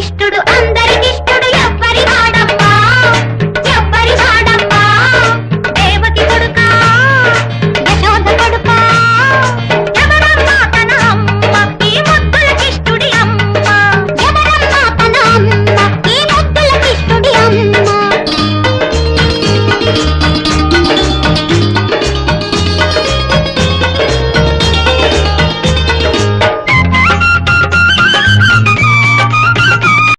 ఇష్టుడు అందరి.